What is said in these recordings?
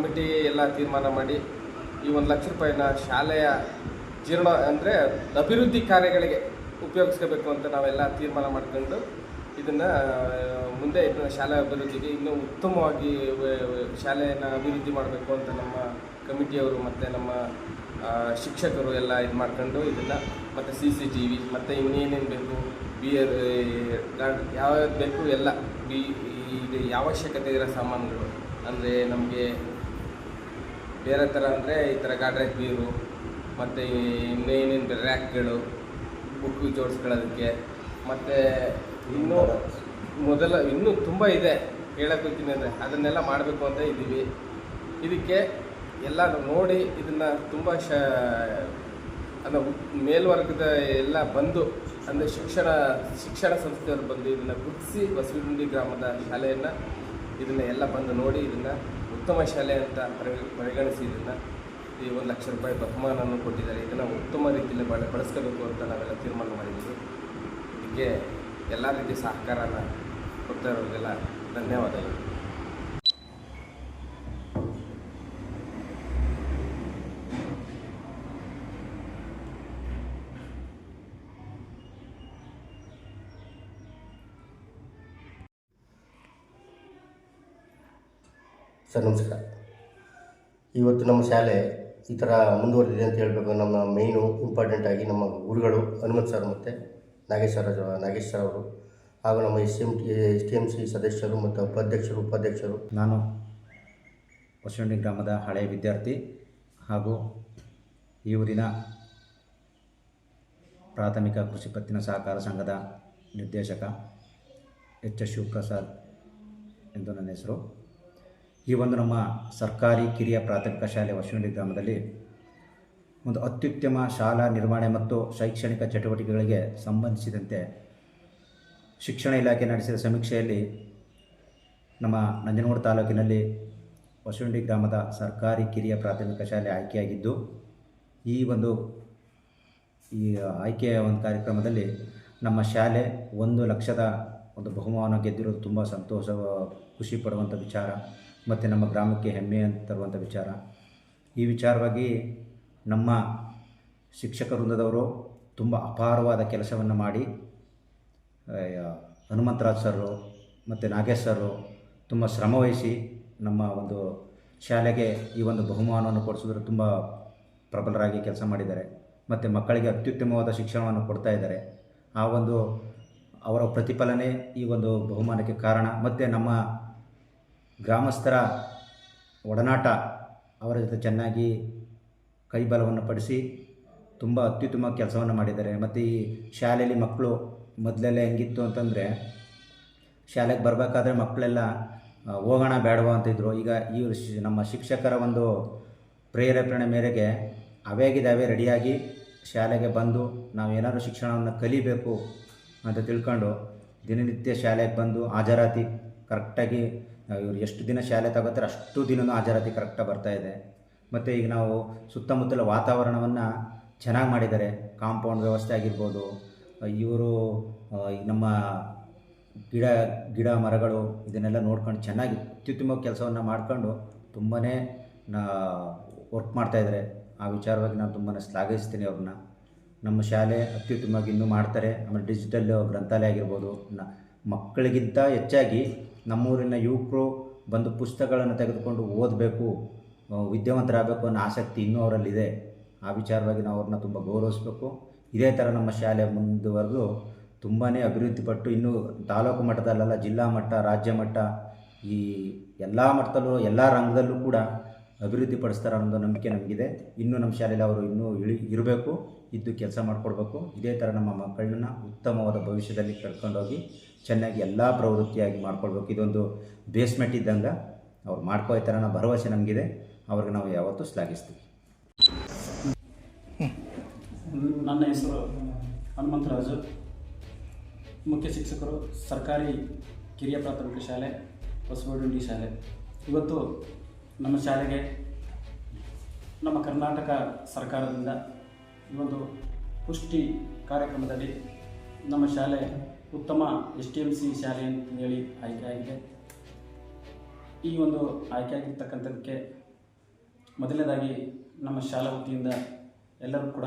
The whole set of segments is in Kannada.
ಕಮಿಟಿ ಎಲ್ಲ ತೀರ್ಮಾನ ಮಾಡಿ ಈ ಒಂದು ಲಕ್ಷ ರೂಪಾಯಿನ ಶಾಲೆಯ ಜೀರ್ಣ ಅಂದರೆ ಅಭಿವೃದ್ಧಿ ಕಾರ್ಯಗಳಿಗೆ ಉಪಯೋಗಿಸ್ಕೋಬೇಕು ಅಂತ ನಾವೆಲ್ಲ ತೀರ್ಮಾನ ಮಾಡ್ಕೊಂಡು ಇದನ್ನು ಮುಂದೆ ಇದನ್ನ ಶಾಲೆ ಅಭಿವೃದ್ಧಿಗೆ ಇನ್ನೂ ಉತ್ತಮವಾಗಿ ಶಾಲೆಯನ್ನು ಅಭಿವೃದ್ಧಿ ಮಾಡಬೇಕು ಅಂತ ನಮ್ಮ ಕಮಿಟಿಯವರು ಮತ್ತು ನಮ್ಮ ಶಿಕ್ಷಕರು ಎಲ್ಲ ಇದು ಮಾಡ್ಕೊಂಡು ಇದನ್ನು ಮತ್ತು ಸಿ ಸಿ ಟಿ ವಿ ಮತ್ತು ಇನ್ನೇನೇನು ಬೇಕು, ಬಿ ಯಾವ್ಯಾವ್ದು ಬೇಕು ಎಲ್ಲ, ಬಿ ಈಗ ಅವಶ್ಯಕತೆ ಇರೋ ಸಾಮಾನುಗಳು, ಅಂದರೆ ನಮಗೆ ಬೇರೆ ಥರ ಅಂದರೆ ಈ ಥರ ಗಾಡ್ರೇಜ್ ಬೀರು ಮತ್ತು ಇನ್ನೇನೇನು ರ್ಯಾಕ್ಗಳು ಬುಕ್ ಜೋಡಿಸ್ಕೊಳ್ಳೋದಕ್ಕೆ. ಮತ್ತು ಇನ್ನೂ ಮೊದಲ ಇನ್ನೂ ತುಂಬ ಇದೆ ಹೇಳಕ್ಕೆ ಹೋಗ್ತೀನಿ ಅಂದರೆ. ಅದನ್ನೆಲ್ಲ ಮಾಡಬೇಕು ಅಂತ ಇದ್ದೀವಿ. ಇದಕ್ಕೆ ಎಲ್ಲ ನೋಡಿ ಇದನ್ನು ತುಂಬ ಶ ಅಂದರೆ ಮೇಲ್ವರ್ಗದ ಎಲ್ಲ ಬಂದು ಅಂದರೆ ಶಿಕ್ಷಣ ಶಿಕ್ಷಣ ಸಂಸ್ಥೆಯವರು ಬಂದು ಇದನ್ನು ಗುರುತಿಸಿ ಬಸವಗುಂಡಿ ಗ್ರಾಮದ ಶಾಲೆಯನ್ನು ಇದನ್ನು ಎಲ್ಲ ಬಂದು ನೋಡಿ ಇದನ್ನು ಉತ್ತಮ ಶಾಲೆ ಅಂತ ಪರಿಗ ಪರಿಗಣಿಸಿ ಈ ಒಂದು ಲಕ್ಷ ರೂಪಾಯಿ ಬಹುಮಾನವನ್ನು ಕೊಟ್ಟಿದ್ದಾರೆ. ಇದನ್ನು ಉತ್ತಮ ರೀತಿಯಲ್ಲಿ ಬಳ, ಬಳಸ್ಕೋಬೇಕು ಅಂತ ನಾವೆಲ್ಲ ತೀರ್ಮಾನ ಮಾಡಿದ್ದೀವಿ. ಇದಕ್ಕೆ ಎಲ್ಲ ರೀತಿಯ ಸಹಕಾರನ ಕೊಡ್ತಾ ಇರೋರಿಗೆಲ್ಲ ಧನ್ಯವಾದಗಳು. ಸರ್ ನಮಸ್ಕಾರ. ಇವತ್ತು ನಮ್ಮ ಶಾಲೆ ಈ ಥರ ಮುಂದುವರೆದಿದೆ ಅಂತ ಹೇಳಬೇಕು. ನಮ್ಮ ಮೇಯ್ನು ಇಂಪಾರ್ಟೆಂಟ್ ಆಗಿ ನಮ್ಮ ಗುರುಗಳು ಹನುಮಂತ್ ಸರ್ ಮತ್ತು ನಾಗೇಶ್ವರ ನಾಗೇಶ್ ಸರ್ ಅವರು ಹಾಗೂ ನಮ್ಮ S M T S T M C ಸದಸ್ಯರು ಮತ್ತು ಉಪಾಧ್ಯಕ್ಷರು ಉಪಾಧ್ಯಕ್ಷರು. ನಾನು ಹೊಸಂಡಿ ಗ್ರಾಮದ ಹಳೆಯ ವಿದ್ಯಾರ್ಥಿ ಹಾಗೂ ಈ ಊರಿನ ಪ್ರಾಥಮಿಕ ಕೃಷಿ ಪತ್ತಿನ ಸಹಕಾರ ಸಂಘದ ನಿರ್ದೇಶಕ ಎಚ್ ಎಸ್ ಶಿವಪ್ರಸಾದ್ ಎಂದು ನನ್ನ ಹೆಸರು. ಈ ಒಂದು ನಮ್ಮ ಸರ್ಕಾರಿ ಕಿರಿಯ ಪ್ರಾಥಮಿಕ ಶಾಲೆ ವಶುನಳ್ಳಿ ಗ್ರಾಮದಲ್ಲಿ ಒಂದು ಅತ್ಯುತ್ತಮ ಶಾಲಾ ನಿರ್ವಹಣೆ ಮತ್ತು ಶೈಕ್ಷಣಿಕ ಚಟುವಟಿಕೆಗಳಿಗೆ ಸಂಬಂಧಿಸಿದಂತೆ ಶಿಕ್ಷಣ ಇಲಾಖೆ ನಡೆಸಿದ ಸಮೀಕ್ಷೆಯಲ್ಲಿ ನಮ್ಮ ನಂಜನಗೂಡು ತಾಲೂಕಿನಲ್ಲಿ ವಶುಂಡಿ ಗ್ರಾಮದ ಸರ್ಕಾರಿ ಕಿರಿಯ ಪ್ರಾಥಮಿಕ ಶಾಲೆ ಆಯ್ಕೆಯಾಗಿದ್ದು, ಈ ಒಂದು, ಈ ಆಯ್ಕೆಯ ಒಂದು ಕಾರ್ಯಕ್ರಮದಲ್ಲಿ ನಮ್ಮ ಶಾಲೆ ಒಂದು ಲಕ್ಷದ ಒಂದು ಬಹುಮಾನ ಗೆದ್ದಿರೋದು ತುಂಬ ಸಂತೋಷ, ಖುಷಿ ಪಡುವಂಥ ವಿಚಾರ. ಮತ್ತು ನಮ್ಮ ಗ್ರಾಮಕ್ಕೆ ಹೆಮ್ಮೆ ಅಂತ ತರುವಂಥ ವಿಚಾರ. ಈ ವಿಚಾರವಾಗಿ ನಮ್ಮ ಶಿಕ್ಷಕ ವೃಂದದವರು ತುಂಬ ಅಪಾರವಾದ ಕೆಲಸವನ್ನು ಮಾಡಿ ಹನುಮಂತರಾಜ್ ಸರ್ರು ಮತ್ತು ನಾಗೇಶ್ ಸರ್ರು ತುಂಬ ಶ್ರಮವಹಿಸಿ ನಮ್ಮ ಒಂದು ಶಾಲೆಗೆ ಈ ಒಂದು ಬಹುಮಾನವನ್ನು ಕೊಡಿಸಿದ್ರು. ತುಂಬ ಪ್ರಬಲರಾಗಿ ಕೆಲಸ ಮಾಡಿದ್ದಾರೆ. ಮತ್ತು ಮಕ್ಕಳಿಗೆ ಅತ್ಯುತ್ತಮವಾದ ಶಿಕ್ಷಣವನ್ನು ಕೊಡ್ತಾ ಇದ್ದಾರೆ. ಆ ಒಂದು ಅವರ ಪ್ರತಿಫಲನೆ ಈ ಒಂದು ಬಹುಮಾನಕ್ಕೆ ಕಾರಣ. ಮತ್ತು ನಮ್ಮ ಗ್ರಾಮಸ್ಥರ ಒಡನಾಟ ಅವರ ಜೊತೆ ಚೆನ್ನಾಗಿ ಕೈಬಲವನ್ನು ಪಡಿಸಿ ತುಂಬ ಅತ್ಯುತ್ತಮ ಕೆಲಸವನ್ನು ಮಾಡಿದ್ದಾರೆ. ಮತ್ತು ಈ ಶಾಲೆಯಲ್ಲಿ ಮಕ್ಕಳು ಮೊದಲೆಲ್ಲ ಹೆಂಗಿತ್ತು ಅಂತಂದರೆ ಶಾಲೆಗೆ ಬರಬೇಕಾದ್ರೆ ಮಕ್ಕಳೆಲ್ಲ ಹೋಗೋಣ ಬೇಡವಾ ಅಂತಿದ್ರು ಈಗ ಈ ನಮ್ಮ ಶಿಕ್ಷಕರ ಒಂದು ಪ್ರೇರೇಪಣೆ ಮೇರೆಗೆ ಅವೇಗಿದಾವೆ ರೆಡಿಯಾಗಿ ಶಾಲೆಗೆ ಬಂದು ನಾವು ಏನಾದರೂ ಶಿಕ್ಷಣವನ್ನು ಕಲಿಬೇಕು ಅಂತ ತಿಳ್ಕೊಂಡು ದಿನನಿತ್ಯ ಶಾಲೆಗೆ ಬಂದು ಹಾಜರಾತಿ, ಕರೆಕ್ಟಾಗಿ ಇವರು ಎಷ್ಟು ದಿನ ಶಾಲೆ ತಗೋತಾರೆ ಅಷ್ಟು ದಿನವೂ ಹಾಜರಾತಿ ಕರೆಕ್ಟಾಗಿ ಬರ್ತಾ ಇದೆ. ಮತ್ತು ಈಗ ನಾವು ಸುತ್ತಮುತ್ತಲ ವಾತಾವರಣವನ್ನು ಚೆನ್ನಾಗಿ ಮಾಡಿದ್ದಾರೆ. ಕಾಂಪೌಂಡ್ ವ್ಯವಸ್ಥೆ ಆಗಿರ್ಬೋದು, ಇವರು ನಮ್ಮ ಗಿಡ ಗಿಡ ಮರಗಳು ಇದನ್ನೆಲ್ಲ ನೋಡ್ಕೊಂಡು ಚೆನ್ನಾಗಿ ಅತ್ಯುತ್ತಮ ಕೆಲಸವನ್ನು ಮಾಡಿಕೊಂಡು ತುಂಬಾ ವರ್ಕ್ ಮಾಡ್ತಾಯಿದ್ದಾರೆ ಆ ವಿಚಾರವಾಗಿ ನಾನು ತುಂಬಾ ಶ್ಲಾಘಿಸ್ತೀನಿ ಅವ್ರನ್ನ. ನಮ್ಮ ಶಾಲೆ ಅತ್ಯುತ್ತಮವಾಗಿ ಇನ್ನೂ ಮಾಡ್ತಾರೆ. ಆಮೇಲೆ ಡಿಜಿಟಲ್ ಗ್ರಂಥಾಲಯ ಆಗಿರ್ಬೋದು, ನ, ಮಕ್ಕಳಿಗಿಂತ ಹೆಚ್ಚಾಗಿ ನಮ್ಮೂರಿನ ಯುವಕರು ಬಂದು ಪುಸ್ತಕಗಳನ್ನು ತೆಗೆದುಕೊಂಡು ಓದಬೇಕು ವಿದ್ಯಾವಂತರಾಗಬೇಕು ಅನ್ನೋ ಆಸಕ್ತಿ ಇನ್ನೂ ಅವರಲ್ಲಿದೆ. ಆ ವಿಚಾರವಾಗಿ ನಾವು ಅವ್ರನ್ನ ತುಂಬ ಗೌರವಿಸಬೇಕು. ಇದೇ ಥರ ನಮ್ಮ ಶಾಲೆ ಮುಂದುವರೆದು ತುಂಬಾ ಅಭಿವೃದ್ಧಿಪಟ್ಟು ಇನ್ನೂ ತಾಲೂಕು ಮಟ್ಟದಲ್ಲೆಲ್ಲ ಜಿಲ್ಲಾ ಮಟ್ಟ, ರಾಜ್ಯ ಮಟ್ಟ, ಈ ಎಲ್ಲ ಮಟ್ಟದಲ್ಲೂ, ಎಲ್ಲ ರಂಗದಲ್ಲೂ ಕೂಡ ಅಭಿವೃದ್ಧಿ ಪಡಿಸ್ತಾರೆ ಅನ್ನೋ ನಂಬಿಕೆ ನಮಗಿದೆ. ಇನ್ನೂ ನಮ್ಮ ಶಾಲೆಯಲ್ಲಿ ಅವರು ಇನ್ನೂ ಇಳಿ ಇರಬೇಕು, ಇದ್ದು ಕೆಲಸ ಮಾಡಿಕೊಡ್ಬೇಕು. ಇದೇ ಥರ ನಮ್ಮ ಮಕ್ಕಳನ್ನ ಉತ್ತಮವಾದ ಭವಿಷ್ಯದಲ್ಲಿ ಕರ್ಕೊಂಡೋಗಿ ಚೆನ್ನಾಗಿ ಎಲ್ಲ ಪ್ರವೃತ್ತಿಯಾಗಿ ಮಾಡ್ಕೊಳ್ಬೇಕು. ಇದೊಂದು ಬೇಸ್ಮೆಂಟ್ ಇದ್ದಂಗೆ ಅವ್ರು ಮಾಡ್ಕೊಳ್ತಾರೆ ಅನ್ನೋ ಭರವಸೆ ನಮಗಿದೆ. ಅವ್ರಿಗೆ ನಾವು ಯಾವತ್ತೂ ಶ್ಲಾಘಿಸ್ತೀವಿ. ನನ್ನ ಹೆಸರು ಹನುಮಂತರಾಜು ಮುಖ್ಯ ಶಿಕ್ಷಕರು, ಸರ್ಕಾರಿ ಕಿರಿಯ ಪ್ರಾಥಮಿಕ ಶಾಲೆ ಹೊಸಗೋಡುಂಡಿ ಶಾಲೆ. ಇವತ್ತು ನಮ್ಮ ಶಾಲೆಗೆ ನಮ್ಮ ಕರ್ನಾಟಕ ಸರ್ಕಾರದಿಂದ ಈ ಒಂದು ಪುಷ್ಟಿ ಕಾರ್ಯಕ್ರಮದಲ್ಲಿ ನಮ್ಮ ಶಾಲೆ ಉತ್ತಮ ಎಸ್ ಟಿ ಎಂ ಸಿ ಶಾಲೆ ಅಂತ ಆಯ್ಕೆ ಆಗಿದೆ ಈ ಒಂದು ಆಯ್ಕೆ ಆಗಿರ್ತಕ್ಕಂಥದ್ದಕ್ಕೆ ಮೊದಲನೇದಾಗಿ ನಮ್ಮ ಶಾಲಾ ವತಿಯಿಂದ ಎಲ್ಲರೂ ಕೂಡ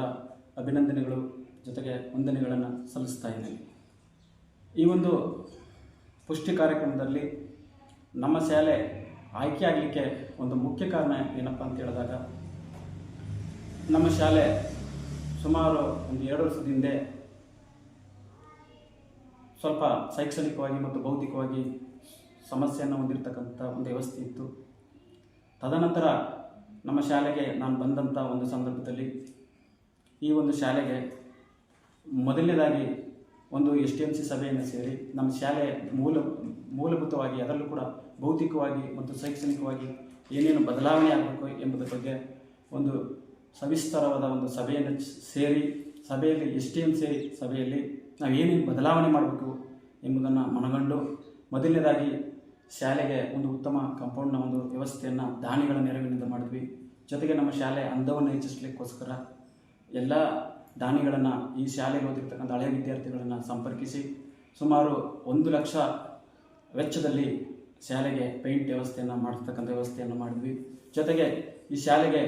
ಅಭಿನಂದನೆಗಳು, ಜೊತೆಗೆ ವಂದನೆಗಳನ್ನು ಸಲ್ಲಿಸ್ತಾ ಇದ್ದೀನಿ. ಈ ಒಂದು ಪುಷ್ಟಿ ಕಾರ್ಯಕ್ರಮದಲ್ಲಿ ನಮ್ಮ ಶಾಲೆ ಆಯ್ಕೆ ಆಗಲಿಕ್ಕೆ ಒಂದು ಮುಖ್ಯ ಕಾರಣ ಏನಪ್ಪ ಅಂತ ಹೇಳಿದಾಗ, ನಮ್ಮ ಶಾಲೆ ಸುಮಾರು ಒಂದು ಎರಡು ವರ್ಷದ ಹಿಂದೆ ಸ್ವಲ್ಪ ಶೈಕ್ಷಣಿಕವಾಗಿ ಮತ್ತು ಬೌದ್ಧಿಕವಾಗಿ ಸಮಸ್ಯೆಯನ್ನು ಹೊಂದಿರತಕ್ಕಂಥ ಒಂದು ವ್ಯವಸ್ಥೆ ಇತ್ತು. ತದನಂತರ ನಮ್ಮ ಶಾಲೆಗೆ ನಾನು ಬಂದಂಥ ಒಂದು ಸಂದರ್ಭದಲ್ಲಿ ಈ ಒಂದು ಶಾಲೆಗೆ ಮೊದಲನೇದಾಗಿ ಒಂದು ಎಸ್ ಟಿ ಎಂ ಸಿ ಸಭೆಯನ್ನು ಸೇರಿ ನಮ್ಮ ಶಾಲೆ ಮೂಲ, ಮೂಲಭೂತವಾಗಿ ಅದರಲ್ಲೂ ಕೂಡ ಭೌತಿಕವಾಗಿ ಮತ್ತು ಶೈಕ್ಷಣಿಕವಾಗಿ ಏನೇನು ಬದಲಾವಣೆ ಆಗಬೇಕು ಎಂಬುದರ ಬಗ್ಗೆ ಒಂದು ಸವಿಸ್ತರವಾದ ಒಂದು ಸಭೆಯನ್ನು ಸೇರಿ, ಸಭೆಯಲ್ಲಿ ಎಸ್ ಟಿ ಎಂ ಸಿ ಸಭೆಯಲ್ಲಿ ನಾವು ಏನೇನು ಬದಲಾವಣೆ ಮಾಡಬೇಕು ಎಂಬುದನ್ನು ಮನಗಂಡು ಮೊದಲನೇದಾಗಿ ಶಾಲೆಗೆ ಒಂದು ಉತ್ತಮ ಕಾಂಪೌಂಡ್ನ ಒಂದು ವ್ಯವಸ್ಥೆಯನ್ನು ದಾನಿಗಳ ನೆರವಿನಿಂದ ಮಾಡಿದ್ವಿ. ಜೊತೆಗೆ ನಮ್ಮ ಶಾಲೆ ಅಂದವನ್ನು ಹೆಚ್ಚಿಸಲಿಕ್ಕೋಸ್ಕರ ಎಲ್ಲ ದಾನಿಗಳನ್ನು ಈ ಶಾಲೆಗೆ ಓದಿರ್ತಕ್ಕಂಥ ಹಳೆಯ ವಿದ್ಯಾರ್ಥಿಗಳನ್ನು ಸಂಪರ್ಕಿಸಿ ಸುಮಾರು ಒಂದು ಲಕ್ಷ ವೆಚ್ಚದಲ್ಲಿ ಶಾಲೆಗೆ ಪೇಂಟ್ ವ್ಯವಸ್ಥೆಯನ್ನು ಮಾಡಿರ್ತಕ್ಕಂಥ ವ್ಯವಸ್ಥೆಯನ್ನು ಮಾಡಿದ್ವಿ. ಜೊತೆಗೆ ಈ ಶಾಲೆಗೆ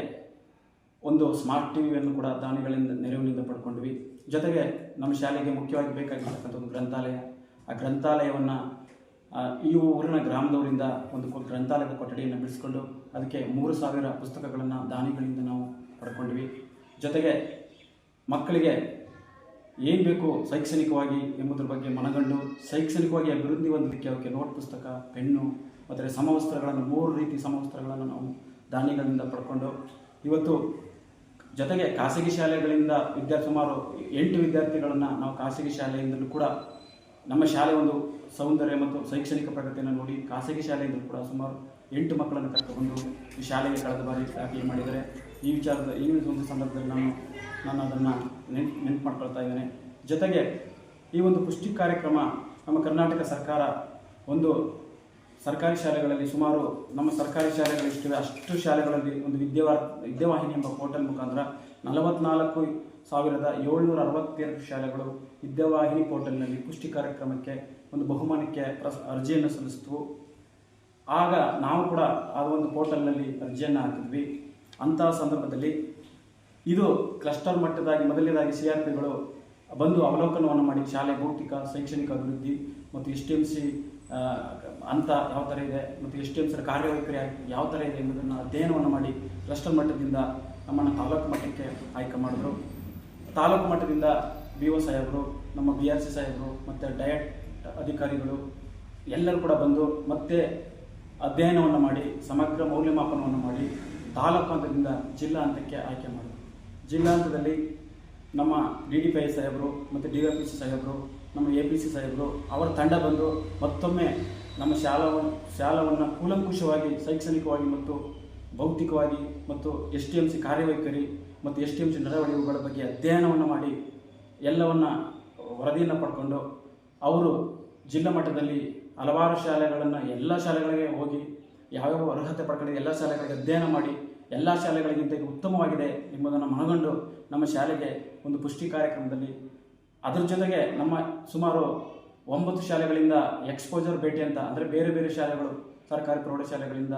ಒಂದು ಸ್ಮಾರ್ಟ್ ಟಿ ವಿಯನ್ನು ಕೂಡ ದಾನಿಗಳಿಂದ ನೆರವಿನಿಂದ ಪಡ್ಕೊಂಡ್ವಿ. ಜೊತೆಗೆ ನಮ್ಮ ಶಾಲೆಗೆ ಮುಖ್ಯವಾಗಿ ಬೇಕಾಗಿರ್ತಕ್ಕಂಥ ಒಂದು ಗ್ರಂಥಾಲಯ. ಆ ಗ್ರಂಥಾಲಯವನ್ನು ಈ ಊರಿನ ಗ್ರಾಮದವರಿಂದ ಒಂದು ಗ್ರಂಥಾಲಯದ ಕೊಠಡಿಯನ್ನು ಬಿಡಿಸ್ಕೊಂಡು ಅದಕ್ಕೆ ಮೂರು ಸಾವಿರ ಪುಸ್ತಕಗಳನ್ನು ದಾನಿಗಳಿಂದ ನಾವು ಪಡ್ಕೊಂಡ್ವಿ. ಜೊತೆಗೆ ಮಕ್ಕಳಿಗೆ ಏನು ಬೇಕು ಶೈಕ್ಷಣಿಕವಾಗಿ ಎಂಬುದರ ಬಗ್ಗೆ ಮನಗಂಡು, ಶೈಕ್ಷಣಿಕವಾಗಿ ಅಭಿವೃದ್ಧಿ ಹೊಂದಲಿಕ್ಕೆ ಅವಕ್ಕೆ ನೋಟ್ ಪುಸ್ತಕ, ಪೆನ್ನು ಮತ್ತು ಸಮವಸ್ತ್ರಗಳನ್ನು, ಮೂರು ರೀತಿ ಸಮವಸ್ತ್ರಗಳನ್ನು ನಾವು ದಾನಿಗಳಿಂದ ಪಡ್ಕೊಂಡು, ಇವತ್ತು ಜೊತೆಗೆ ಖಾಸಗಿ ಶಾಲೆಗಳಿಂದ ವಿದ್ಯಾರ್ಥಿ ಸುಮಾರು ಎಂಟು ವಿದ್ಯಾರ್ಥಿಗಳನ್ನು ನಾವು ಖಾಸಗಿ ಶಾಲೆಯಿಂದಲೂ ಕೂಡ ನಮ್ಮ ಶಾಲೆ ಒಂದು ಸೌಂದರ್ಯ ಮತ್ತು ಶೈಕ್ಷಣಿಕ ಪ್ರಗತಿಯನ್ನು ನೋಡಿ ಖಾಸಗಿ ಶಾಲೆಯಿಂದ ಕೂಡ ಸುಮಾರು ಎಂಟು ಮಕ್ಕಳನ್ನು ಕರ್ಕೊಂಡು ಈ ಶಾಲೆಗೆ ಕಳೆದ ಬಾರಿ ದಾಖಲೆ ಮಾಡಿದರೆ ಈ ವಿಚಾರದ, ಈ ಒಂದು ಸಂದರ್ಭದಲ್ಲಿ ನಾನು ನಾನು ಅದನ್ನು ನೆನ್ಪು ನೆನ್ಪು ಮಾಡ್ಕೊಳ್ತಾ ಇದ್ದೇನೆ. ಜೊತೆಗೆ ಈ ಒಂದು ಪುಷ್ಟಿ ಕಾರ್ಯಕ್ರಮ ನಮ್ಮ ಕರ್ನಾಟಕ ಸರ್ಕಾರ ಒಂದು ಸರ್ಕಾರಿ ಶಾಲೆಗಳಲ್ಲಿ ಸುಮಾರು, ನಮ್ಮ ಸರ್ಕಾರಿ ಶಾಲೆಗಳು ಎಷ್ಟಿವೆ ಅಷ್ಟು ಶಾಲೆಗಳಲ್ಲಿ ಒಂದು ವಿದ್ಯಾವಾ ವಿದ್ಯಾವಾಹಿನಿ ಎಂಬ ಪೋರ್ಟಲ್ ಮುಖಾಂತರ ನಲವತ್ನಾಲ್ಕು ಸಾವಿರದ ಏಳ್ನೂರ ಅರವತ್ತೆರಡು ಶಾಲೆಗಳು ವಿದ್ಯಾವಾಹಿನಿ ಪೋರ್ಟಲ್ನಲ್ಲಿ ಪುಷ್ಟಿ ಕಾರ್ಯಕ್ರಮಕ್ಕೆ ಒಂದು ಬಹುಮಾನಕ್ಕೆ ಪ್ರಸ್, ಅರ್ಜಿಯನ್ನು ಸಲ್ಲಿಸಿದ್ವು. ಆಗ ನಾವು ಕೂಡ ಆ ಒಂದು ಪೋರ್ಟಲ್ನಲ್ಲಿ ಅರ್ಜಿಯನ್ನು ಹಾಕಿದ್ವಿ. ಅಂತಹ ಸಂದರ್ಭದಲ್ಲಿ ಇದು ಕ್ಲಸ್ಟರ್ ಮಟ್ಟದಾಗಿ, ಮೊದಲನೇದಾಗಿ ಸಿ ಆರ್ ಪಿಗಳು ಬಂದು ಅವಲೋಕನವನ್ನು ಮಾಡಿ ಶಾಲೆ ಭೌತಿಕ, ಶೈಕ್ಷಣಿಕ ಅಭಿವೃದ್ಧಿ ಮತ್ತು ಎಸ್ ಟಿ ಎಂ ಸಿ ಅಂತ ಯಾವ ಥರ ಇದೆ ಮತ್ತು ಎಸ್ ಟಿ ಎಂ ಸರ್ ಕಾರ್ಯವೈಖರಿ ಯಾವ ಥರ ಇದೆ ಎಂಬುದನ್ನು ಅಧ್ಯಯನವನ್ನು ಮಾಡಿ ಕ್ಲಸ್ಟರ್ ಮಟ್ಟದಿಂದ ನಮ್ಮನ್ನು ತಾಲೂಕು ಮಟ್ಟಕ್ಕೆ ಆಯ್ಕೆ ಮಾಡಿದ್ರು. ತಾಲೂಕು ಮಟ್ಟದಿಂದ ಬಿ ಒ ಸಾಹೇಬರು, ನಮ್ಮ ಬಿ ಆರ್ ಸಿ ಸಾಹೇಬರು ಮತ್ತು ಡಯಟ್ ಅಧಿಕಾರಿಗಳು ಎಲ್ಲರೂ ಕೂಡ ಬಂದು ಮತ್ತೆ ಅಧ್ಯಯನವನ್ನು ಮಾಡಿ, ಸಮಗ್ರ ಮೌಲ್ಯಮಾಪನವನ್ನು ಮಾಡಿ ತಾಲೂಕು ಹಂತದಿಂದ ಜಿಲ್ಲಾ ಹಂತಕ್ಕೆ ಆಯ್ಕೆ ಮಾಡಿದ್ರು. ಜಿಲ್ಲಾ ಹಂತದಲ್ಲಿ ನಮ್ಮ ಡಿ ಡಿ ಪಿ ಐ ಸಾಹೇಬರು ಮತ್ತು ಡಿ ಆರ್ ಪಿ ಸಿ ಸಾಹೇಬರು, ನಮ್ಮ ಎ ಪಿ ಸಿ ಸಾಹೇಬರು, ಅವರ ತಂಡ ಬಂದು ಮತ್ತೊಮ್ಮೆ ನಮ್ಮ ಶಾಲಾ ಶಾಲಾವನ್ನು ಕೂಲಂಕುಷವಾಗಿ, ಶೈಕ್ಷಣಿಕವಾಗಿ ಮತ್ತು ಭೌತಿಕವಾಗಿ ಮತ್ತು ಎಸ್ ಟಿ ಎಂ ಸಿ ಕಾರ್ಯವೈಖರಿ ಮತ್ತು ಎಸ್ ಟಿ ಎಂ ಸಿ ನಡವಳಿಕೆಗಳ ಬಗ್ಗೆ ಅಧ್ಯಯನವನ್ನು ಮಾಡಿ ಎಲ್ಲವನ್ನು ವರದಿಯನ್ನು ಪಡ್ಕೊಂಡು ಅವರು ಜಿಲ್ಲಾ ಮಟ್ಟದಲ್ಲಿ ಹಲವಾರು ಶಾಲೆಗಳನ್ನು ಎಲ್ಲ ಶಾಲೆಗಳಿಗೆ ಹೋಗಿ ಯಾವ್ಯಾವ ಅರ್ಹತೆ ಪಡ್ಕೊಂಡಿದೆ ಎಲ್ಲ ಶಾಲೆಗಳಿಗೆ ಅಧ್ಯಯನ ಮಾಡಿ ಎಲ್ಲ ಶಾಲೆಗಳಿಗಿಂತ ಉತ್ತಮವಾಗಿದೆ ಎಂಬುದನ್ನು ಮನಗಂಡು ನಮ್ಮ ಶಾಲೆಗೆ ಒಂದು ಪುಷ್ಟಿ ಕಾರ್ಯಕ್ರಮದಲ್ಲಿ ಅದರ ಜೊತೆಗೆ ನಮ್ಮ ಸುಮಾರು ಒಂಬತ್ತು ಶಾಲೆಗಳಿಂದ ಎಕ್ಸ್ಪೋಜರ್ ಭೇಟಿ ಅಂತ, ಅಂದರೆ ಬೇರೆ ಬೇರೆ ಶಾಲೆಗಳು, ಸರ್ಕಾರಿ ಪ್ರೌಢಶಾಲೆಗಳಿಂದ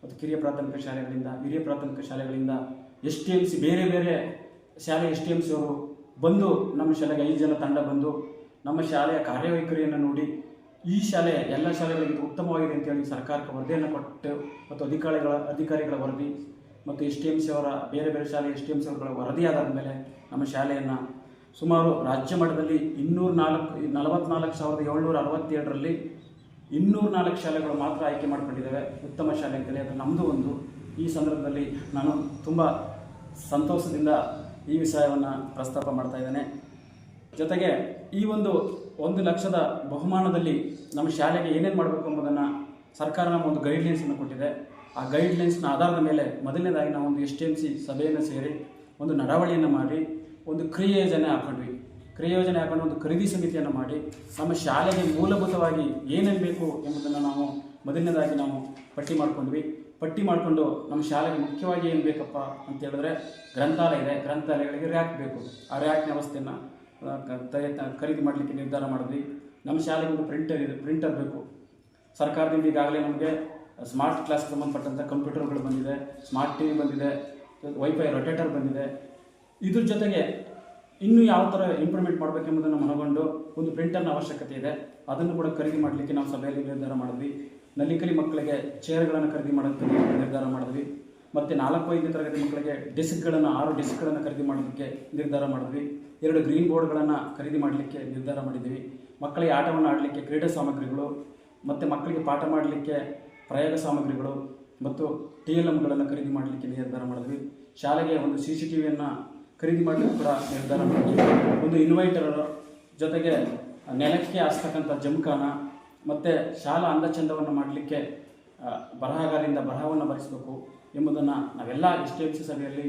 ಮತ್ತು ಕಿರಿಯ ಪ್ರಾಥಮಿಕ ಶಾಲೆಗಳಿಂದ, ಹಿರಿಯ ಪ್ರಾಥಮಿಕ ಶಾಲೆಗಳಿಂದ ಎಸ್ ಟಿ ಎಂ ಸಿ ಬೇರೆ ಬೇರೆ ಶಾಲೆ ಎಸ್ ಟಿ ಎಂ ಸಿ ಅವರು ಬಂದು ನಮ್ಮ ಶಾಲೆಗೆ ಐದು ಜನ ತಂಡ ಬಂದು ನಮ್ಮ ಶಾಲೆಯ ಕಾರ್ಯವೈಖರಿಯನ್ನು ನೋಡಿ, ಈ ಶಾಲೆ ಎಲ್ಲ ಶಾಲೆಗಳಿಗಿಂತ ಉತ್ತಮವಾಗಿದೆ ಅಂತೇಳಿ ಸರ್ಕಾರಕ್ಕೆ ವರದಿಯನ್ನು ಕೊಟ್ಟು ಮತ್ತು ಅಧಿಕಾರಿಗಳ ಅಧಿಕಾರಿಗಳ ವರದಿ ಮತ್ತು ಎಸ್ ಟಿ ಎಂ ಸಿ ಅವರ, ಬೇರೆ ಬೇರೆ ಶಾಲೆ ಎಸ್ ಟಿ ಎಂ ಸಿ ಅವರುಗಳ ವರದಿಯಾದ ಮೇಲೆ ನಮ್ಮ ಶಾಲೆಯನ್ನು ಸುಮಾರು ರಾಜ್ಯ ಮಟ್ಟದಲ್ಲಿ ಇನ್ನೂರ ನಾಲ್ಕು, ನಲವತ್ನಾಲ್ಕು ಸಾವಿರದ ಏಳ್ನೂರ ಅರವತ್ತೇಳರಲ್ಲಿ ಇನ್ನೂರ ನಾಲ್ಕು ಶಾಲೆಗಳು ಮಾತ್ರ ಆಯ್ಕೆ ಮಾಡಿಕೊಂಡಿದ್ದಾವೆ, ಉತ್ತಮ ಶಾಲೆ ಅಂತೇಳಿ. ಅದು ನಮ್ಮದು ಒಂದು. ಈ ಸಂದರ್ಭದಲ್ಲಿ ನಾನು ತುಂಬ ಸಂತೋಷದಿಂದ ಈ ವಿಷಯವನ್ನು ಪ್ರಸ್ತಾಪ ಮಾಡ್ತಾ ಇದ್ದೇನೆ. ಜೊತೆಗೆ ಈ ಒಂದು ಒಂದು ಲಕ್ಷದ ಬಹುಮಾನದಲ್ಲಿ ನಮ್ಮ ಶಾಲೆಗೆ ಏನೇನು ಮಾಡಬೇಕು ಎಂಬುದನ್ನು ಸರ್ಕಾರ ನಮ್ಮ ಒಂದು ಗೈಡ್ಲೈನ್ಸನ್ನು ಕೊಟ್ಟಿದೆ. ಆ ಗೈಡ್ಲೈನ್ಸ್ನ ಆಧಾರದ ಮೇಲೆ ಮೊದಲನೇದಾಗಿ ನಾವು ಒಂದು ಎಸ್ ಟಿ ಎಂ ಸಿ ಸಭೆಯನ್ನು ಸೇರಿ ಒಂದು ನಡವಳಿಯನ್ನು ಮಾಡಿ ಒಂದು ಕ್ರಿಯೋಜನೆ ಹಾಕೊಂಡ್ವಿ. ಕ್ರಿಯೋಜನೆ ಹಾಕೊಂಡು ಒಂದು ಖರೀದಿ ಸಮಿತಿಯನ್ನು ಮಾಡಿ, ನಮ್ಮ ಶಾಲೆಗೆ ಮೂಲಭೂತವಾಗಿ ಏನೇನು ಬೇಕು ಎಂಬುದನ್ನು ನಾವು ಮೊದಲನೇದಾಗಿ ನಾವು ಪಟ್ಟಿ ಮಾಡಿಕೊಂಡ್ವಿ. ಪಟ್ಟಿ ಮಾಡಿಕೊಂಡು ನಮ್ಮ ಶಾಲೆಗೆ ಮುಖ್ಯವಾಗಿ ಏನು ಬೇಕಪ್ಪ ಅಂತ ಹೇಳಿದ್ರೆ ಗ್ರಂಥಾಲಯ ಇದೆ. ಗ್ರಂಥಾಲಯಗಳಿಗೆ ರ್ಯಾಕ್ ಬೇಕು. ಆ ರ್ಯಾಕ್ನ ವ್ಯವಸ್ಥೆಯನ್ನು ಖರೀದಿ ಮಾಡಲಿಕ್ಕೆ ನಿರ್ಧಾರ ಮಾಡಿದ್ವಿ. ನಮ್ಮ ಶಾಲೆಗೆ ಒಂದು ಪ್ರಿಂಟರ್ ಇದೆ. ಪ್ರಿಂಟರ್ ಬೇಕು. ಸರ್ಕಾರದಿಂದ ಈಗಾಗಲೇ ನಮಗೆ ಸ್ಮಾರ್ಟ್ ಕ್ಲಾಸ್ ಸಂಬಂಧಪಟ್ಟಂಥ ಕಂಪ್ಯೂಟರ್ಗಳು ಬಂದಿದೆ. ಸ್ಮಾರ್ಟ್ ಟಿ ವಿ ಬಂದಿದೆ. ವೈಫೈ ರೊಟೇಟರ್ ಬಂದಿದೆ. ಇದ್ರ ಜೊತೆಗೆ ಇನ್ನೂ ಯಾವ ಥರ ಇಂಪ್ರೂವ್ಮೆಂಟ್ ಮಾಡಬೇಕೆಂಬುದನ್ನು ಮನಗೊಂಡು ಒಂದು ಪ್ರಿಂಟರ್ನ ಅವಶ್ಯಕತೆ ಇದೆ. ಅದನ್ನು ಕೂಡ ಖರೀದಿ ಮಾಡಲಿಕ್ಕೆ ನಾವು ಸಭೆಯಲ್ಲಿ ನಿರ್ಧಾರ ಮಾಡಿದ್ವಿ. ನಲ್ಲಿಕಲಿ ಮಕ್ಕಳಿಗೆ ಚೇರ್ಗಳನ್ನು ಖರೀದಿ ಮಾಡೋದಕ್ಕೆ ನಿರ್ಧಾರ ಮಾಡಿದ್ವಿ. ಮತ್ತು ನಾಲ್ಕು ಐದನೇ ತರಗತಿ ಮಕ್ಕಳಿಗೆ ಡೆಸ್ಕ್ಗಳನ್ನು ಆರು ಡೆಸ್ಕ್ಗಳನ್ನು ಖರೀದಿ ಮಾಡಲಿಕ್ಕೆ ನಿರ್ಧಾರ ಮಾಡಿದ್ವಿ. ಎರಡು ಗ್ರೀನ್ ಬೋರ್ಡ್ಗಳನ್ನು ಖರೀದಿ ಮಾಡಲಿಕ್ಕೆ ನಿರ್ಧಾರ ಮಾಡಿದ್ವಿ. ಮಕ್ಕಳಿಗೆ ಆಟವನ್ನು ಆಡಲಿಕ್ಕೆ ಕ್ರೀಡಾ ಸಾಮಗ್ರಿಗಳು, ಮತ್ತು ಮಕ್ಕಳಿಗೆ ಪಾಠ ಮಾಡಲಿಕ್ಕೆ ಪ್ರಯೋಗ ಸಾಮಗ್ರಿಗಳು, ಮತ್ತು ಟಿ ಎಲ್ ಎಮ್ಗಳನ್ನು ಖರೀದಿ ಮಾಡಲಿಕ್ಕೆ ನಿರ್ಧಾರ ಮಾಡಿದ್ವಿ. ಶಾಲೆಗೆ ಒಂದು ಸಿ ಸಿ ಟಿ ವಿಯನ್ನು ಖರೀದಿ ಮಾಡಲು ಕೂಡ ನಿರ್ಧಾರ ಮಾಡಿದ್ವಿ. ಒಂದು ಇನ್ವೈಟರ್ ಜೊತೆಗೆ ನೆಲಕ್ಕೆ ಹಾಸ್ತಕ್ಕಂಥ ಜಮಖಾನ ಮತ್ತು ಶಾಲಾ ಅಂದಚಂದವನ್ನು ಮಾಡಲಿಕ್ಕೆ ಬರಹಗಾರಿಂದ ಬರಹವನ್ನು ಬರೆಸಬೇಕು ಎಂಬುದನ್ನು ನಾವೆಲ್ಲ ಎಸ್ ಸಿ ಸಭೆಯಲ್ಲಿ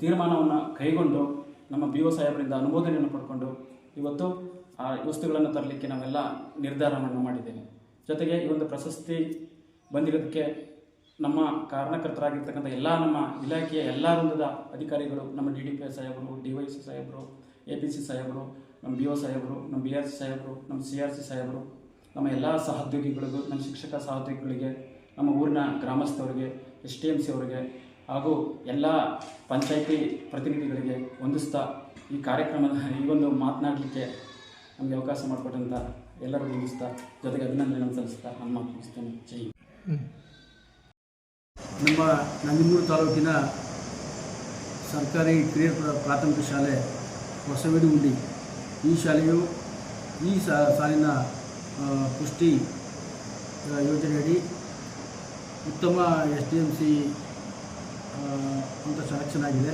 ತೀರ್ಮಾನವನ್ನು ಕೈಗೊಂಡು ನಮ್ಮ ಬಿ ಒ ಸಾಹೇಬರಿಂದ ಅನುಮೋದನೆಯನ್ನು ಪಡ್ಕೊಂಡು ಇವತ್ತು ಆ ವಸ್ತುಗಳನ್ನು ತರಲಿಕ್ಕೆ ನಾವೆಲ್ಲ ನಿರ್ಧಾರವನ್ನು ಮಾಡಿದ್ದೇವೆ. ಜೊತೆಗೆ ಈ ಒಂದು ಪ್ರಶಸ್ತಿ ಬಂದಿರೋದಕ್ಕೆ ನಮ್ಮ ಕಾರಣಕರ್ತರಾಗಿರ್ತಕ್ಕಂಥ ಎಲ್ಲ ನಮ್ಮ ಇಲಾಖೆಯ ಎಲ್ಲ ವೃಂದದ ಅಧಿಕಾರಿಗಳು, ನಮ್ಮ ಡಿ ಡಿ ಪಿ ಸಾಹೇಬರು ಡಿ ವೈ ಸಿ ಸಾಹೇಬರು ಎ ಪಿ ಸಿ ಸಾಹೇಬರು, ನಮ್ಮ ಬಿ ಒ ಸಾಹೇಬರು, ನಮ್ಮ ಬಿ ಆರ್ ಸಿ ಸಾಹೇಬರು, ನಮ್ಮ ಸಿ ಆರ್ ಸಿ ಸಾಹೇಬರು, ನಮ್ಮ ಎಲ್ಲ ಸಹೋದ್ಯೋಗಿಗಳಿಗೂ, ನಮ್ಮ ಶಿಕ್ಷಕ ಸಹೋದ್ಯೋಗಿಗಳಿಗೆ, ನಮ್ಮ ಊರಿನ ಗ್ರಾಮಸ್ಥರಿಗೆ ಎಸ್ ಟಿ ಎಂ ಸಿ ಅವರಿಗೆ ಹಾಗೂ ಎಲ್ಲ ಪಂಚಾಯಿತಿ ಪ್ರತಿನಿಧಿಗಳಿಗೆ ಹೊಂದಿಸ್ತಾ ಈ ಕಾರ್ಯಕ್ರಮದ ಈ ಒಂದು ಮಾತನಾಡಲಿಕ್ಕೆ ನಮಗೆ ಅವಕಾಶ ಮಾಡಿಕೊಟ್ಟಂಥ ಎಲ್ಲರಿಗೂ ಹೊಂದಿಸ್ತಾ ಜೊತೆಗೆ ಅಭಿನಂದನೆ ಸಲ್ಲಿಸ್ತಾ ನನ್ನ ಮಾತು ಜೈ. ನಮ್ಮ ನಂಜನಗೂಡು ತಾಲೂಕಿನ ಸರ್ಕಾರಿ ಕಿರಿಯ ಪ್ರಾಥಮಿಕ ಶಾಲೆ ಹೊಸವೇಡಿ ಉಂಡಿ. ಈ ಶಾಲೆಯು ಈ ಸಾಲಿನ ಪುಷ್ಟಿ ಯೋಜನೆಯಡಿ ಉತ್ತಮ ಎಸ್ ಡಿ ಎಂ ಸಿ ಅಂತ ಸೆಲೆಕ್ಷನ್ ಆಗಿದೆ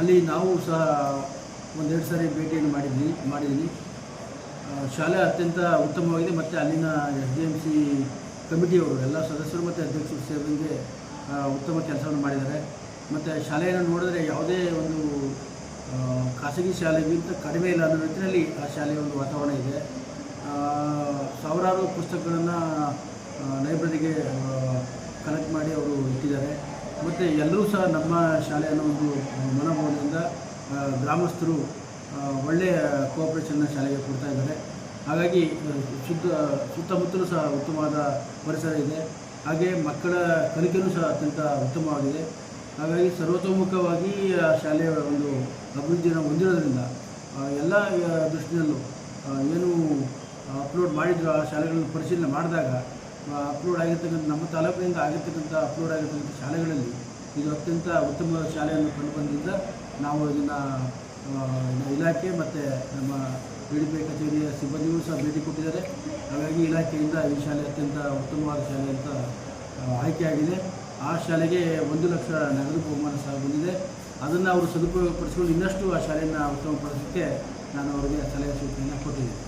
ಅಲ್ಲಿ ನಾವು ಸಹ ಒಂದೆರಡು ಸಾರಿ ಭೇಟಿಯನ್ನು ಮಾಡಿದ್ವಿ ಮಾಡಿದ್ವಿ. ಶಾಲೆ ಅತ್ಯಂತ ಉತ್ತಮವಾಗಿದೆ, ಮತ್ತು ಅಲ್ಲಿನ ಎಸ್ ಡಿ ಎಂ ಸಿ ಕಮಿಟಿಯವರು, ಎಲ್ಲ ಸದಸ್ಯರು ಮತ್ತು ಅಧ್ಯಕ್ಷರು ಸೇರಿದಂತೆ ಉತ್ತಮ ಕೆಲಸವನ್ನು ಮಾಡಿದ್ದಾರೆ. ಮತ್ತು ಶಾಲೆಯನ್ನು ನೋಡಿದ್ರೆ ಯಾವುದೇ ಒಂದು ಖಾಸಗಿ ಶಾಲೆಗಿಂತ ಕಡಿಮೆ ಇಲ್ಲ ಅನ್ನೋ ನಿಟ್ಟಿನಲ್ಲಿ ಆ ಶಾಲೆಯ ಒಂದು ವಾತಾವರಣ ಇದೆ. ಸಾವಿರಾರು ಪುಸ್ತಕಗಳನ್ನು ಲೈಬ್ರರಿಗೆ ಕಲೆಕ್ಟ್ ಮಾಡಿ ಅವರು ಇಟ್ಟಿದ್ದಾರೆ. ಮತ್ತು ಎಲ್ಲರೂ ಸಹ ನಮ್ಮ ಶಾಲೆಯನ್ನು ಒಂದು ಮನೋಭಾವದಿಂದ ಗ್ರಾಮಸ್ಥರು ಒಳ್ಳೆಯ ಕೋಆಪ್ರೇಷನ್ನ ಶಾಲೆಗೆ ಕೊಡ್ತಾ ಇದ್ದಾರೆ. ಹಾಗಾಗಿ ಶುದ್ಧ, ಸುತ್ತಮುತ್ತಲೂ ಸಹ ಉತ್ತಮವಾದ ಪರಿಸರ ಇದೆ. ಹಾಗೆ ಮಕ್ಕಳ ಕಲಿಕೆಯೂ ಸಹ ಅತ್ಯಂತ ಉತ್ತಮವಾಗಿದೆ. ಹಾಗಾಗಿ ಸರ್ವತೋಮುಖವಾಗಿ ಶಾಲೆಯ ಒಂದು ಅಭಿವೃದ್ಧಿಯನ್ನು ಹೊಂದಿರೋದ್ರಿಂದ ಎಲ್ಲ ದೃಷ್ಟಿಯಲ್ಲೂ ಏನು ಅಪ್ಲೋಡ್ ಮಾಡಿದ್ರು, ಆ ಶಾಲೆಗಳನ್ನು ಪರಿಶೀಲನೆ ಮಾಡಿದಾಗ ಅಪ್ಲೋಡ್ ಆಗಿರ್ತಕ್ಕಂಥ, ನಮ್ಮ ತಾಲೂಕಿನಿಂದ ಆಗಿರ್ತಕ್ಕಂಥ, ಅಪ್ಲೋಡ್ ಆಗಿರ್ತಕ್ಕಂಥ ಶಾಲೆಗಳಲ್ಲಿ ಇದು ಅತ್ಯಂತ ಉತ್ತಮ ಶಾಲೆಯನ್ನು ಕಂಡುಬಂದಿದ್ದ ನಾವು ಇದನ್ನು ಇಲಾಖೆ ಮತ್ತು ನಮ್ಮ ಪಿ ಡಿ ಪಿ ಕಚೇರಿಯ ಸಿಬ್ಬಂದಿಗಳು ಸಹ ಭೇಟಿ ಕೊಟ್ಟಿದ್ದಾರೆ. ಹಾಗಾಗಿ ಇಲಾಖೆಯಿಂದ ಈ ಶಾಲೆ ಅತ್ಯಂತ ಉತ್ತಮವಾದ ಶಾಲೆ ಅಂತ ಆಯ್ಕೆಯಾಗಿದೆ. ಆ ಶಾಲೆಗೆ ಒಂದು ಲಕ್ಷ ನಗದು ಬಹುಮಾನ ಸಹ ಬಂದಿದೆ. ಅದನ್ನು ಅವರು ಸದುಪಯೋಗಪಡಿಸಿಕೊಂಡು ಇನ್ನಷ್ಟು ಆ ಶಾಲೆಯನ್ನು ಉತ್ತಮಪಡಿಸೋಕ್ಕೆ ನಾನು ಅವರಿಗೆ ಸಲಹೆ ಸೂಚನೆಯನ್ನು ಕೊಟ್ಟಿದ್ದೇನೆ.